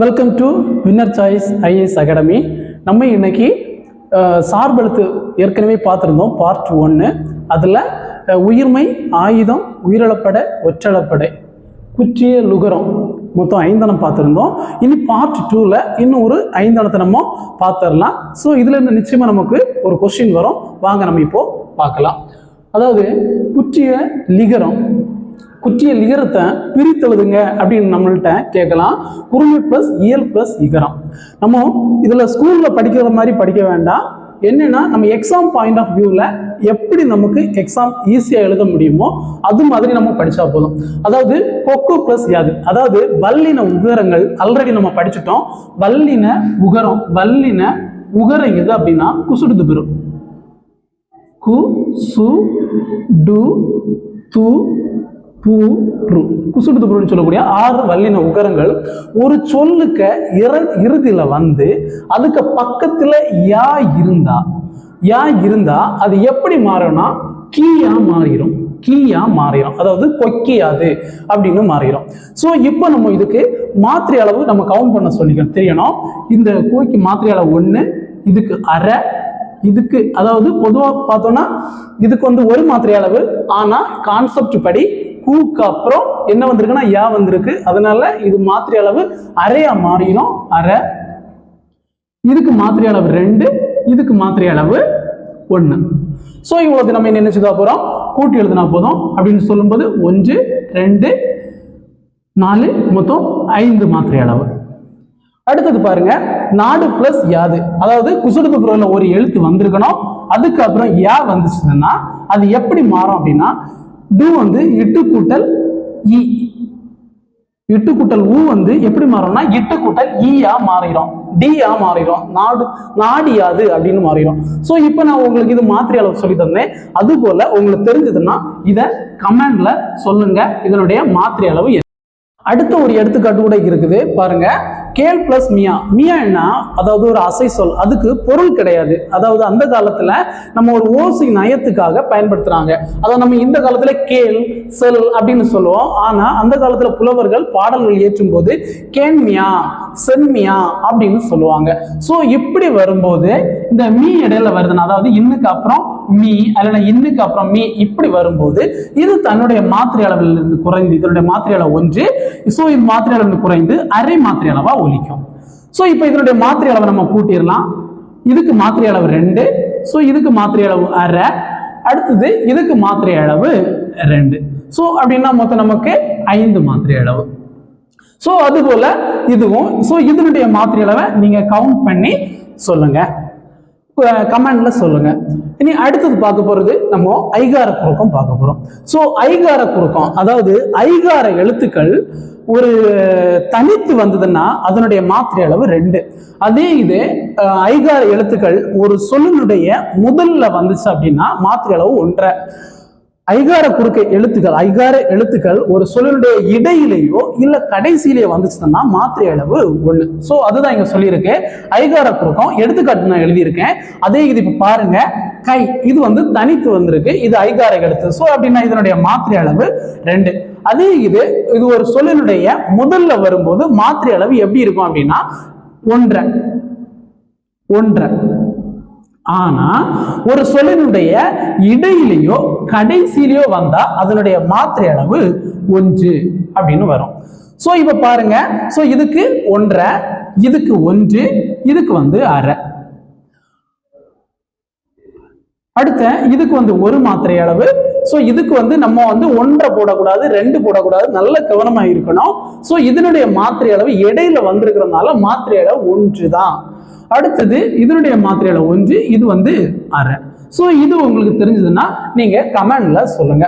Welcome to winner choice IAS academy நம்ம இன்னைக்கு சார்பெழுத்து ஏற்கனவே பார்த்துருந்தோம் பார்ட் ஒன்று அதில் உயிர்மை ஆயுதம் உயிரிழப்படை ஒற்றளப்படை குற்றிய லுகரம் மொத்தம் ஐந்தனம் பார்த்துருந்தோம். இனி பார்ட் டூவில் இன்னும் ஒரு ஐந்தனத்தை நம்ம பார்த்துடலாம் ஸோ இதில் இருந்து நிச்சயமாக நமக்கு ஒரு கொஸ்டின் வரும். வாங்க நம்ம இப்போது பார்க்கலாம். அதாவது குற்றிய லிகரம் குற்றிய லிகரத்தை பிரித்தெழுதுங்க அப்படின்னு நம்மள்கிட்ட கேட்கலாம். குறுமை ப்ளஸ் இயல் ப்ளஸ் இகரம். நம்ம இதில் ஸ்கூலில் படிக்கிற மாதிரி படிக்க வேண்டாம். என்னன்னா நம்ம எக்ஸாம் பாயிண்ட் ஆஃப் வியூவில் எப்படி நமக்கு எக்ஸாம் ஈஸியாக எழுத முடியுமோ அது மாதிரி நம்ம படித்தா போதும். அதாவது கொக்கு ப்ளஸ் யாது. அதாவது வல்லின உகரங்கள் ஆல்ரெடி நம்ம படிச்சுட்டோம். வல்லின உகரம் வல்லின உகரம் எது அப்படின்னா குசுடுது பெறும் கு சு டு து பூரு ரு குசுடு சொல்லக்கூடிய ஆறு வல்லின உகரங்கள் ஒரு சொல்லுக்க இற இறுதியில் வந்து அதுக்கு பக்கத்தில் யா இருந்தா யா இருந்தா அது எப்படி மாறும்னா கீயா மாறிடும் கீயா மாறிடும் அதாவது கொக்கியாது அப்படின்னு மாறிடும் ஸோ இப்போ நம்ம இதுக்கு மாத்திரை அளவு நம்ம கவுண்ட் பண்ண சொல்லிக்கணும் தெரியணும்? இந்த கோய்க்கு மாத்திரை அளவு ஒன்று இதுக்கு அரை இதுக்கு அதாவது பொதுவாக பார்த்தோம்னா இதுக்கு வந்து ஒரு மாத்திரை அளவு. ஆனால் கான்செப்ட் படி கூக்கு அப்புறம் என்ன வந்திருக்குன்னா யா வந்திருக்கு. அதனால இது மாத்திரை அளவு அரையா மாறிடும். அரை. இதுக்கு மாத்திரை அளவு ரெண்டு இதுக்கு மாத்திரை அளவு ஒன்று ஸோ இவ்வளோது நம்ம என்ன நினைச்சுதா போகிறோம் கூட்டி எழுதுனா போதும். அப்படின்னு சொல்லும்போது ஒன்று ரெண்டு நாலு மொத்தம் ஐந்து மாத்திரை அளவு. அடுத்தது பாருங்க நாடு பிளஸ் யாது. அதாவது குசுடுக்கு பிறகுல ஒரு எழுத்து வந்திருக்கணும். அதுக்கப்புறம் யா வந்துச்சுன்னா அது எப்படி மாறும் அப்படின்னா டு வந்து இட்டு கூட்டல் இ. இட்டு கூட்டல் ஊ வந்து எப்படி மாறும்னா இட்டு கூட்டல் ஈயா மாறிடும். டியா மாறிடும். நாடு நாடியாது அப்படின்னு மாறிடும். ஸோ இப்போ நான் உங்களுக்கு இது மாத்திரை அளவு சொல்லி தந்தேன். அது போல உங்களுக்கு தெரிஞ்சதுன்னா இதை கமெண்ட்ல சொல்லுங்க. இதனுடைய மாத்திரை அளவு அடுத்த ஒரு எடுத்துக்காட்டு கூட இருக்குது. பாருங்க. கேல் பிளஸ் மியா மியா என்ன? அதாவது ஒரு அசை சொல். அதுக்கு பொருள் கிடையாது. அதாவது அந்த காலத்துல நம்ம ஒரு ஓசை நயத்துக்காக பயன்படுத்துறாங்க. அதாவது நம்ம இந்த காலத்துல கேல் செல் அப்படின்னு சொல்லுவோம். ஆனா அந்த காலத்துல புலவர்கள் பாடல்கள் ஏற்றும் போது கேன்மியா சென்மியா அப்படின்னு சொல்லுவாங்க. ஸோ இப்படி வரும்போது இந்த மீ இடையில வருதுன்னா அதாவது இன்னுக்கு அப்புறம் மீ அல்லனா இன்னுக்கு அப்புறம் மீ இப்படி வரும்போது இது தன்னுடைய மாத்திரை அளவில் இருந்து குறைந்து இதனுடைய மாத்திரை அளவு ஒன்று. ஸோ இது மாத்திரை அளவு குறைந்து அரை மாத்திரை அளவா ஒலிக்கும். ஸோ இப்போ இதனுடைய மாத்திரை அளவை நம்ம கூட்டிடலாம். இதுக்கு மாத்திரை அளவு ரெண்டு. ஸோ இதுக்கு மாத்திரை அளவு அரை. அடுத்தது இதுக்கு மாத்திரை அளவு ரெண்டு. ஸோ அப்படின்னா மொத்தம் நமக்கு ஐந்து மாத்திரை அளவு ஸோ அதுபோல இதுவும் ஸோ இதனுடைய மாத்திரை அளவை நீங்கள் கவுண்ட் பண்ணி சொல்லுங்கள் கமெண்ட்ல சொல்லுங்க. இனி அடுத்தது பார்க்க போறது நம்ம ஐகார குறுக்கம் பார்க்க போறோம். ஸோ ஐகார குறுக்கம் அதாவது ஐகார எழுத்துக்கள் ஒரு தனித்து வந்ததுன்னா அதனுடைய மாத்திரை அளவு ரெண்டு. அதே இது ஐகார எழுத்துக்கள் ஒரு சொல்லினுடைய முதல்ல வந்துச்சு அப்படின்னா மாத்திரை அளவு ஒன்றரை. ஐகார குறுக்க எழுத்துக்கள் ஐகார எழுத்துக்கள் ஒரு சொல்லுடைய இடையிலேயோ இல்ல கடைசியிலேயோ வந்துச்சுன்னா மாத்திரை அளவு ஒண்ணு. சோ அதுதான் இங்க சொல்லியிருக்கு. ஐகார குறுக்கம் எடுத்துக்காட்டு நான் எழுதியிருக்கேன். அதே இது இப்ப பாருங்க. கை இது வந்து தனித்து வந்திருக்கு. இது ஐகார எழுத்து. சோ அப்படின்னா இதனுடைய மாத்திரை அளவு ரெண்டு. அதே இது இது ஒரு சொல்லினுடைய முதல்ல வரும்போது மாத்திரை அளவு எப்படி இருக்கும் அப்படின்னா ஒன்றரை. ஒன்றை ஆனா ஒரு சொல்லினுடைய இடையிலேயோ கடைசியிலேயோ வந்தா அதனுடைய மாத்திரை அளவு ஒன்று அப்படின்னு வரும். ஸோ இப்ப பாருங்க. ஸோ இதுக்கு ஒன்றரை இதுக்கு ஒன்று இதுக்கு வந்து அரை. அடுத்த இதுக்கு வந்து ஒரு மாத்திரை அளவு. ஸோ இதுக்கு வந்து நம்ம வந்து ஒன்றை போடக்கூடாது ரெண்டு போடக்கூடாது நல்ல கவனமாக இருக்கணும். ஸோ இதனுடைய மாத்திரை அளவு இடையில வந்திருக்கிறதுனால மாத்திரை அளவு ஒன்று தான் அடுத்தது இதனுடைய மாத்திரையில் ஒன்று இது வந்து அரை. ஸோ இது உங்களுக்கு தெரிஞ்சதுன்னா நீங்க கமெண்ட்ல சொல்லுங்க.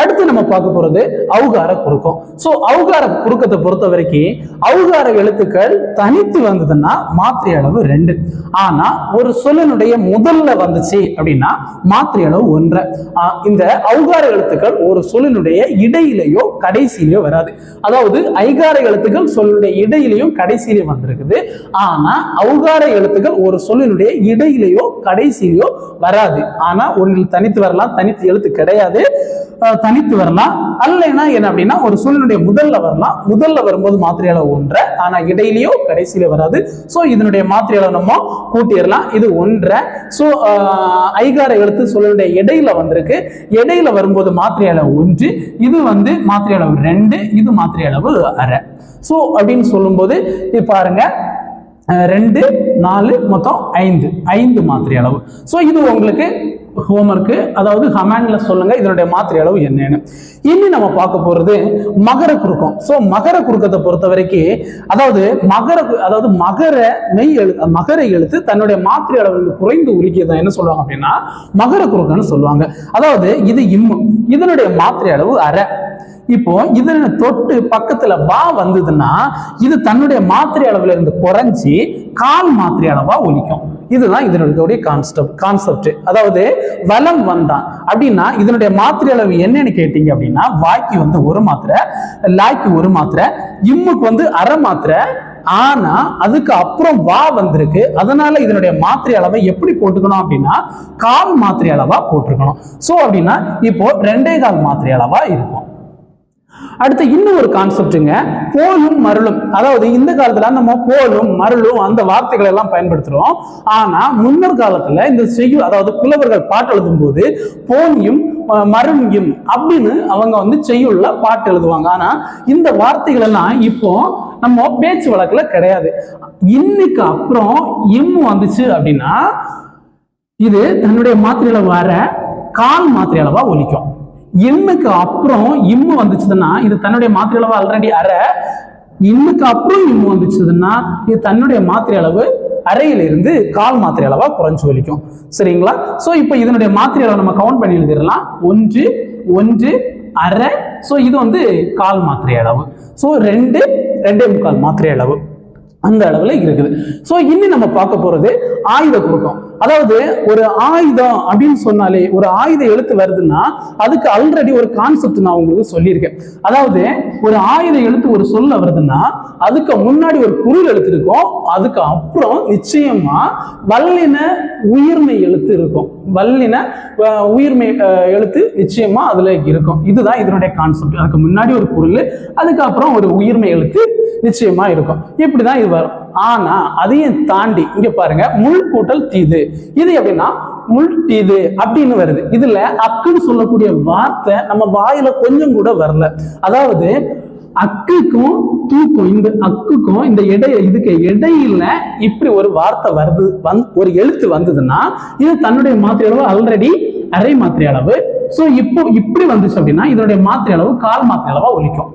அடுத்து நம்ம பார்க்க போறது அவுகார குறுக்கம். ஸோ அவுகார குறுக்கத்தை பொறுத்த வரைக்கும் அவுகார எழுத்துக்கள் தனித்து வந்ததுன்னா மாத்திரை அளவு ரெண்டு. ஆனா ஒரு சொல்லினுடைய முதல்ல வந்துச்சு அப்படின்னா மாத்திரை அளவு ஒன்றை இந்த அவுகார எழுத்துக்கள் ஒரு சொல்லினுடைய இடையிலேயோ கடைசியிலேயோ வராது. அதாவது ஐகார எழுத்துக்கள் சொல்லுடைய இடையிலையும் கடைசியிலேயும் வந்திருக்குது. ஆனா அவுகார எழுத்துக்கள் ஒரு சொல்லினுடைய இடையிலேயோ கடைசியிலேயோ வராது. ஆனா ஒன்றில் தனித்து வரலாம் தனித்து எழுத்து கிடையாது. தனித்து வரலாம். அல்லைன்னா என்ன அப்படின்னா ஒரு சொல்லினுடைய முதல்ல வரலாம். முதல்ல வரும்போது மாத்திரை அளவு ஒன்றை ஆனா இடையிலயோ கடைசியில வராது. ஸோ இதனுடைய மாத்திரை நம்ம கூட்டிடலாம். இது ஒன்றை ஸோ ஐகார எழுத்து சொல்லினுடைய இடையில வந்திருக்கு. இடையில வரும்போது மாத்திரையால ஒன்று இது வந்து மாத்திரை அளவு ரெண்டு இது மாத்திரை அளவு அரை. ஸோ அப்படின்னு சொல்லும்போது இது பாருங்க. ரெண்டு நாலு மொத்தம் ஐந்து. ஐந்து மாத்திரை அளவு. ஸோ இது உங்களுக்கு ஹோம்ஒர்க்கு அதாவது கமெண்ட்ல சொல்லுங்கள் இதனுடைய மாத்திரை அளவு என்னன்னு. இனி நம்ம பார்க்க போகிறது மகர குறுக்கம். ஸோ மகர குறுக்கத்தை பொறுத்த வரைக்கும் அதாவது மகர கு- அதாவது மகர மெய் எழு மகர எழுத்து தன்னுடைய மாத்திரை அளவு குறைந்து உருக்கியதை என்ன சொல்லுவாங்க அப்படின்னா மகர குறுக்கன்னு சொல்லுவாங்க. அதாவது இது இம்மு. இதனுடைய மாத்திரை அளவு அரை இப்போ இதுல தொட்டு பக்கத்துல வா வந்ததுன்னா இது தன்னுடைய மாத்திரை அளவுல இருந்து குறைஞ்சி கால் மாத்திரை அளவா ஒலிக்கும். இதுதான் இதனுடைய கான்செப்ட் கான்செப்ட் அதாவது வலம் வந்தான். அப்படின்னா இதனுடைய மாத்திரை அளவு என்னன்னு கேட்டீங்க அப்படின்னா வாய்க்கு வந்து ஒரு மாத்திரை லாய்க்கு ஒரு மாத்திரை இம்முக்கு வந்து அரை மாத்திரை. ஆனா அதுக்கு அப்புறம் வா வந்திருக்கு. அதனால இதனுடைய மாத்திரை அளவை எப்படி போட்டுக்கணும் அப்படின்னா கால் மாத்திரை அளவா போட்டிருக்கணும். சோ அப்படின்னா இப்போ ரெண்டே கால் மாத்திரை அளவா இருக்கும். அடுத்து இன்னும் ஒரு கான்செப்ட்டுங்க போலும் மருளும். அதாவது இந்த காலத்துல நம்ம போலும் மருளும் அந்த வார்த்தைகளை எல்லாம் பயன்படுத்துறோம். ஆனா முன்னர் காலத்துல இந்த செய்யுள் அதாவது புலவர்கள் பாட்டு எழுதும் போது போலியும் அஹ், மருங்கியும் அப்படின்னு அவங்க வந்து செய்யுள்ள பாட்டு எழுதுவாங்க. ஆனா இந்த வார்த்தைகள் எல்லாம் இப்போ நம்ம பேச்சு வழக்குல கிடையாது. இன்னைக்கு அப்புறம் எம் வந்துச்சு அப்படின்னா இது தன்னுடைய மாத்திரையில வர கால் மாத்திரை அளவா ஒலிக்கும். இன்னுக்கு அப்புறம் இம்மு வந்துச்சுன்னா இது தன்னுடைய மாத்திரை அளவு ஆல்ரெடி அரை. இன்னுக்கு அப்புறம் இம்மு வந்துச்சுன்னா இது தன்னுடைய மாத்திரை அளவு அறையிலிருந்து கால் மாத்திரை அளவா குறைஞ்சு வலிக்கும். சரிங்களா? சோ இப்போ இதனுடைய மாத்திரை அளவு நம்ம கவுண்ட் பண்ணி எழுதிடலாம். ஒன்று ஒன்று அரை. சோ இது வந்து கால் மாத்திரை அளவு சோ ரெண்டு ரெண்டே முக்கால் மாத்திரை அளவு அந்த அளவில் இருக்குது. ஸோ இனி நம்ம பார்க்க போகிறது ஆயுத குறுக்கம் அதாவது ஒரு ஆயுதம் அப்படின்னு சொன்னாலே ஒரு ஆயுத எழுத்து வருதுன்னா அதுக்கு ஆல்ரெடி ஒரு கான்செப்ட் நான் உங்களுக்கு சொல்லியிருக்கேன். அதாவது ஒரு ஆயுத எழுத்து ஒரு சொல்ல வருதுன்னா அதுக்கு முன்னாடி ஒரு குரல் எழுத்து இருக்கும் அதுக்கு அப்புறம் நிச்சயமா வல்லின உயிர்மை எழுத்து இருக்கும். வல்லின உயிர்மை எழுத்து நிச்சயமா அதுல இருக்கும். இதுதான் இதனுடைய கான்செப்ட் அதுக்கு முன்னாடி ஒரு குரல் அதுக்கப்புறம் ஒரு உயிர்மை எழுத்து நிச்சயமா இருக்கும். இப்படிதான் இது வரும். ஆனா அதையும் தாண்டி இங்க பாருங்க முள் கூட்டல் தீது. இது எப்படின்னா முள் தீது அப்படின்னு வருது. இதுல அக்குன்னு சொல்லக்கூடிய வார்த்தை நம்ம வாயில கொஞ்சம் கூட வரல. அதாவது அக்குக்கும் தூக்கும் இந்த அக்குக்கும் இந்த இடை இதுக்கு இடையில இப்படி ஒரு வார்த்தை வருது வந் ஒரு எழுத்து வந்ததுன்னா இது தன்னுடைய மாத்திரை அளவு ஆல்ரெடி அரை மாத்திரை அளவு. ஸோ இப்போ இப்படி வந்துச்சு அப்படின்னா இதனுடைய மாத்திரை அளவு கால் மாத்திரை அளவா ஒழிக்கும்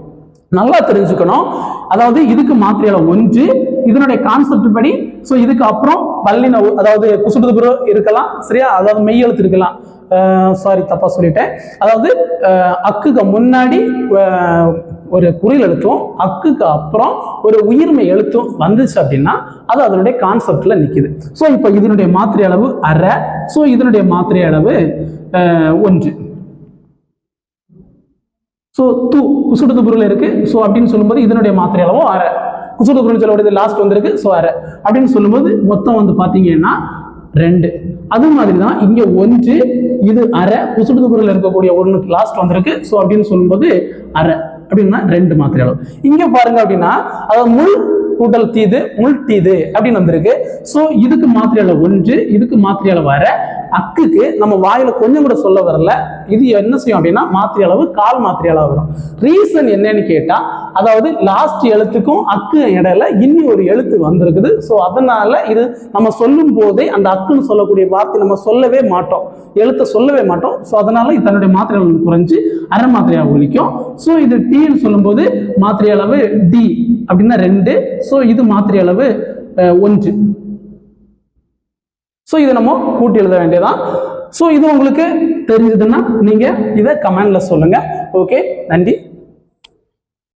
நல்லா தெரிஞ்சுக்கணும். அதாவது இதுக்கு மாத்திரை அளவு ஒன்று இதனுடைய கான்செப்ட் படி ஸோ இதுக்கு அப்புறம் பல்லின உ- அதாவது குசுடுதுபுரு இருக்கலாம் சரியா? அதாவது மெய் எழுத்து இருக்கலாம். சாரி தப்பா சொல்லிட்டேன். அதாவது அக்குக்கு முன்னாடி ஒரு குறில் எழுத்தும் அக்குக்கு அப்புறம் ஒரு உயிர்மை எழுத்தும் வந்துச்சு அப்படின்னா அது அதனுடைய கான்செப்ட்ல நிற்கிது ஸோ இப்போ இதனுடைய மாத்திரை அளவு அரை. ஸோ இதனுடைய மாத்திரை அளவு ஒன்று. ஸோ து குசுடுது பொருள் இருக்கு. ஸோ அப்படின்னு சொல்லும்போது இதனுடைய மாத்திரை அளவும் அரை. குசுடு பொருள் சொல்லக்கூடியது லாஸ்ட் வந்திருக்கு. ஸோ அரை. அப்படின்னு சொல்லும்போது மொத்தம் வந்து பார்த்தீங்கன்னா ரெண்டு. அது மாதிரி தான் இங்கே ஒன்று இது அரை. குசுடுது பொருள் இருக்கக்கூடிய ஒன்றுக்கு லாஸ்ட் வந்திருக்கு. ஸோ அப்படின்னு சொல்லும்போது அரை. அப்படின்னா ரெண்டு மாத்திரை அளவு. இங்கே பாருங்க அப்படின்னா அதாவது முள் கூட்டல் தீது முள் தீது அப்படின்னு வந்திருக்கு. ஸோ இதுக்கு மாத்திரையால ஒன்று இதுக்கு மாத்திரையால வர அக்குக்கு நம்ம வாயில கொஞ்சம் கூட சொல்ல வரல. இது என்ன செய்யும் அப்படின்னா மாத்திரை அளவு கால் மாத்திரை அளவு வரும். ரீசன் என்னன்னு கேட்டா அதாவது லாஸ்ட் எழுத்துக்கும் அக்கு இடையில இன்னி ஒரு எழுத்து வந்திருக்குது. ஸோ அதனால இது நம்ம சொல்லும் போதே அந்த அக்குன்னு சொல்லக்கூடிய வார்த்தை நம்ம சொல்லவே மாட்டோம். எழுத்தை சொல்லவே மாட்டோம். ஸோ அதனால இது தன்னுடைய மாத்திரை அளவு குறைஞ்சு அரை மாத்திரையாக ஒழிக்கும். ஸோ இது டீன்னு சொல்லும்போது மாத்திரை அளவு டி அப்படின்னா ரெண்டு. ஸோ இது மாத்திரை அளவு ஒன்று. ஸோ இதை நம்ம கூட்டி எழுத வேண்டியதான் ஸோ இது உங்களுக்கு தெரிஞ்சதுன்னா நீங்கள் இதை கமெண்டில் சொல்லுங்கள் ஓகே நன்றி.